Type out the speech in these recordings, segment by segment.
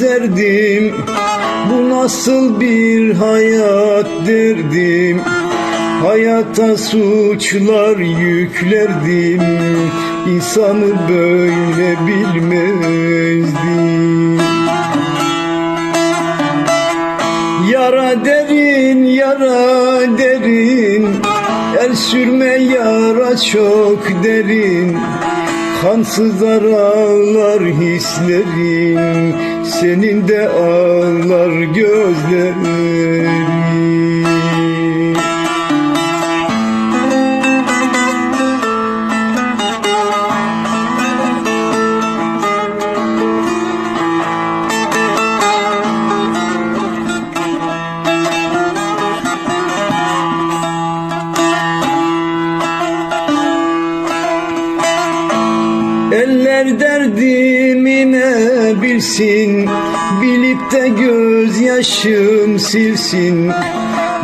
derdim Bu nasıl bir hayat derdim. Hayata suçlar yüklerdim. İnsanı böyle bilmezdim. Yara derin, yara derin. El sürme yara çok derin Kansız ağlar hislerin Senin de ağlar gözlerin Eller derdimi ne bilsin? Bilip de gözyaşım silsin.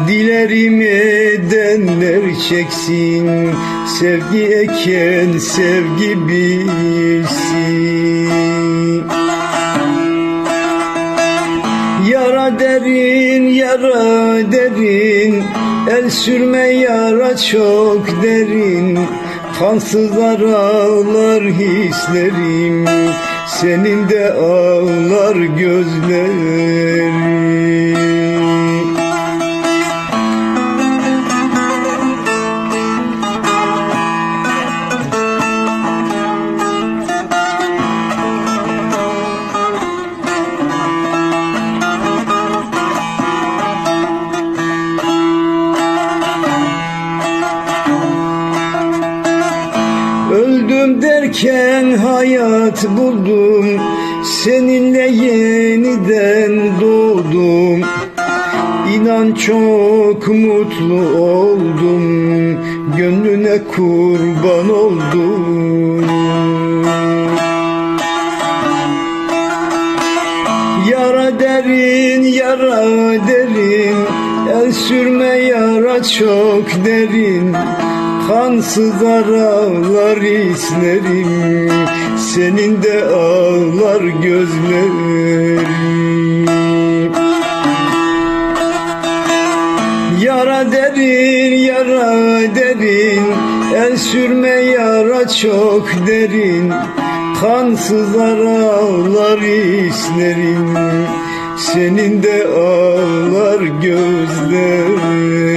Dilerim edenler çeksin. Sevgi eken sevgi bilsin. Yara derin, yara derin. El sürme yara çok derin Kansız ağlar hislerim Senin de ağlar gözlerin Öldüm derken hayat buldum Seninle yeniden doğdum. İnan çok mutlu oldum Gönlüne kurban oldum. Yara derin, yara derin El sürme yara çok derin. Kansız aralar hislerim. Senin de ağlar gözlerin Yara derin, yara derin. El sürme yara çok derin. Kansız ağlar hislerin Senin de ağlar gözlerin